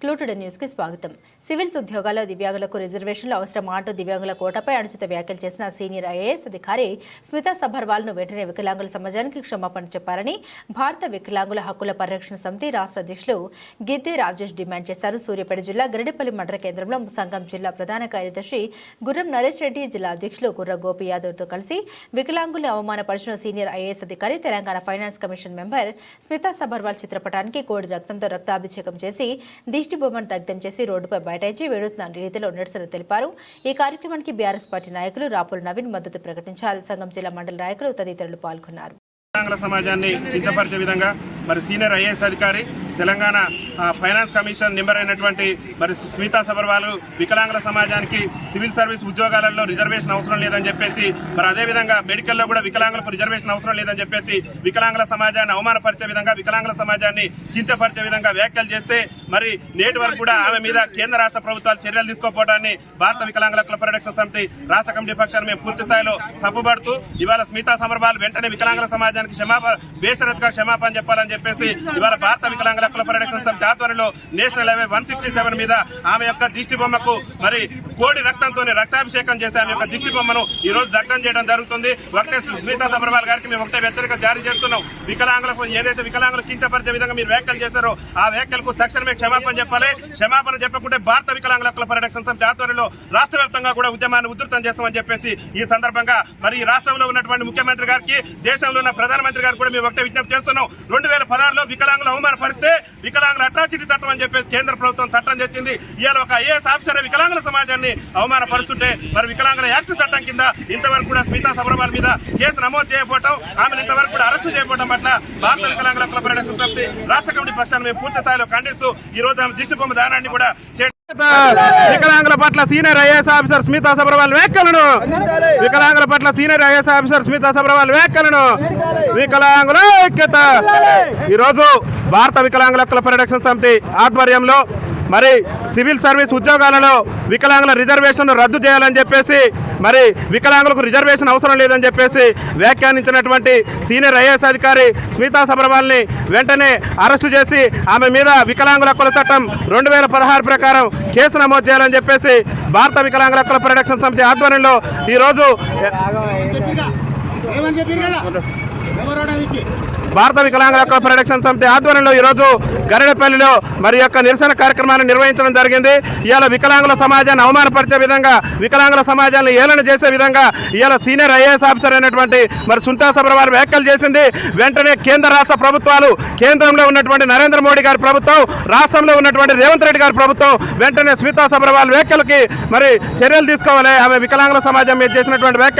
క్లూటుడ్ న్యూస్కి స్వాగతం. సివిల్స్ ఉద్యోగాల్లో దివ్యాంగులకు రిజర్వేషన్లు అవసరం అంటూ దివ్యాంగుల కోటపై అనుచిత వ్యాఖ్యలు చేసిన సీనియర్ ఐఏఎస్ అధికారి స్మితా సబర్వాల్ను వెంటనే వికలాంగుల సమాజానికి క్షమాపణ చెప్పారని భారత వికలాంగుల హక్కుల పరిరక్షణ సమితి రాష్ట్ర అధ్యక్షులు గిద్దే రాజేష్ డిమాండ్ చేశారు. సూర్యాపేట జిల్లా గరిడపల్లి మండల కేంద్రంలో సంఘం జిల్లా ప్రధాన కార్యదర్శి గుర్రం నరేష్ రెడ్డి జిల్లా అధ్యక్షులు గుర్ర గోపి యాదవ్తో కలిసి వికలాంగుల్ని అవమానపరిచిన సీనియర్ ఐఏఎస్ అధికారి Telangana finance commission member Smita Sabharwal చిత్రపటానికి కోడి రక్తంతో రక్తాభిషేకం చేసి దిష్టి బొమ్మను దగ్ధం చేసి రోడ్డుపై బైఠాయించి వేడుతున్న రీతిలో నిరసన తెలిపారు. ఈ కార్యక్రమానికి బీఆర్ఎస్ పార్టీ నాయకులు రాపుల నవీన్ మద్దతు ప్రకటించారు. సంఘం జిల్లా మండల నాయకులు తదితరులు పాల్గొన్నారు. సమాజాన్ని కించపరిచే విధంగా మరి సీనియర్ ఐఏఎస్ అధికారి తెలంగాణ ఫైనాన్స్ కమిషన్ నెంబర్ అయినటువంటి మరి స్మితా సబర్వాల్ వికలాంగుల సమాజానికి సివిల్ సర్వీస్ ఉద్యోగాలలో రిజర్వేషన్ అవసరం లేదని చెప్పేసి మరి అదేవిధంగా మెడికల్లో కూడా వికలాంగులకు రిజర్వేషన్ అవసరం లేదని చెప్పేసి వికలాంగుల సమాజాన్ని అవమానపరిచే విధంగా వికలాంగుల సమాజాన్ని కించపరిచే విధంగా వ్యాఖ్యలు చేస్తే మరి నేటి వరకు కూడా ఆమె మీద కేంద్ర రాష్ట్ర ప్రభుత్వాలు చర్యలు తీసుకోకపోవడాన్ని భారత వికలాంగుల హక్కుల పరిరక్షణ సమితి రాష్ట్ర కమిటీ పక్షాన్ని మేము పూర్తి స్థాయిలో తప్పుపడుతూ ఇవాళ స్మితా సమర్బాల్ వెంటనే వికలాంగుల సమాజానికి క్షమాపణ బేషరత్గా క్షమాపణ చెప్పాలని చెప్పేసి ఇవాళ భారత వికలాంగుల హక్కుల పరిరక్షణ సమితి ఆధ్వర్యంలో national highway one sixty seven మీద ఆమె యొక్క దిష్టి బొమ్మకు మరి కోడి రక్తంతోనే రక్తాభిషేకం చేసి ఆమె యొక్క దిష్టి బొమ్మను ఈ రోజు దగ్ధం చేయడం జరుగుతుంది. ఒకటే స్మితా సబర్వాల్ గారికి మేము ఒకటే వ్యతిరేక జారీ చేస్తున్నాం. వికలాంగులకు ఏదైతే వికలాంగులు కించపరిచే విధంగా మీరు వ్యాఖ్యలు చేశారో ఆ వ్యాఖ్యలకు తక్షణమే క్షమాపణ చెప్పాలి. క్షమాపణ చెప్పకుంటే భారత వికలాంగుల హక్కుల పరిరక్షణ సంస్థ ఆధ్వర్యంలో రాష్ట్ర వ్యాప్తంగా కూడా ఉద్యమాన్ని ఉధృతం చేస్తామని చెప్పేసి ఈ సందర్భంగా మరి ఈ రాష్ట్రంలో ఉన్నటువంటి ముఖ్యమంత్రి గారికి దేశంలో ఉన్న ప్రధానమంత్రి గారు కూడా మేము ఒకటే విజ్ఞప్తి చేస్తున్నాం. రెండు వేల పదహారులో వికలాంగులు అవమానపరిస్తే వికలాంగుల అట్రాసిటీ చట్టం అని చెప్పేసి కేంద్ర ప్రభుత్వం చట్టం తెచ్చింది. ఇవాళ ఒక ఐఏఎస్ ఆఫీసర్ వికలాంగుల సమాజాన్ని అవమానపరుస్తుంటే మరి వికలాంగుల యాక్ట్ చట్టం కింద ఇంతవరకు కూడా స్మితా సబర్వాల్ మీద కేసు నమోదు చేయకపోవటం ఆమెను ఇంతవరకు కూడా అరెస్టు చేయకపోవడం పట్ల భారత వికలాంగుల హక్కుల పరిరక్షణ సమితి రాష్ట్ర కమిటీ పక్షాన్ని మేము పూర్తి స్థాయిలో ఖండిస్తూ ఈ రోజు ఆమె దిష్టి బొమ్మ దానాన్ని కూడా వికలాంగుల పట్ల senior IAS officer Smita Sabharwal వ్యాఖ్యలను. వికలాంగుల పట్ల senior IAS officer Smita Sabharwal వ్యాఖ్యలను వికలాంగుల ఐక్యత. ఈరోజు భారత వికలాంగుల హక్కుల పరిరక్షణ సమితి ఆధ్వర్యంలో మరి సివిల్ సర్వీస్ ఉద్యోగాలలో వికలాంగుల రిజర్వేషన్ రద్దు చేయాలని చెప్పేసి మరి వికలాంగులకు రిజర్వేషన్ అవసరం లేదని చెప్పేసి వ్యాఖ్యానించినటువంటి సీనియర్ ఐఏఎస్ అధికారి స్మితా సబర్వాల్ని వెంటనే అరెస్టు చేసి ఆమె మీద వికలాంగుల హక్కుల చట్టం రెండు వేల పదహారు ప్రకారం కేసు నమోదు చేయాలని చెప్పేసి భారత వికలాంగుల హక్కుల పరిరక్షణ సమితి ఆధ్వర్యంలో ఈరోజు భారత వికలాంగుల యొక్క పరిరక్షణ సమితి ఆధ్వర్యంలో ఈరోజు గరడపల్లిలో మరి యొక్క నిరసన కార్యక్రమాన్ని నిర్వహించడం జరిగింది. ఇవాళ వికలాంగుల సమాజాన్ని అవమానపరిచే విధంగా వికలాంగుల సమాజాన్ని ఏలన చేసే విధంగా ఇవాళ సీనియర్ ఐఏఎస్ ఆఫీసర్ అయినటువంటి మరి సుంతా సబర్వాల్ వ్యాఖ్యలు చేసింది. వెంటనే కేంద్ర రాష్ట్ర ప్రభుత్వాలు కేంద్రంలో ఉన్నటువంటి నరేంద్ర మోడీ గారి ప్రభుత్వం రాష్ట్రంలో ఉన్నటువంటి రేవంత్ రెడ్డి గారి ప్రభుత్వం వెంటనే స్మితా సబ్రవాల్ వ్యాఖ్యలకి మరి చర్యలు తీసుకోవాలి. ఆమె వికలాంగుల సమాజం మీద చేసినటువంటి వ్యాఖ్యలు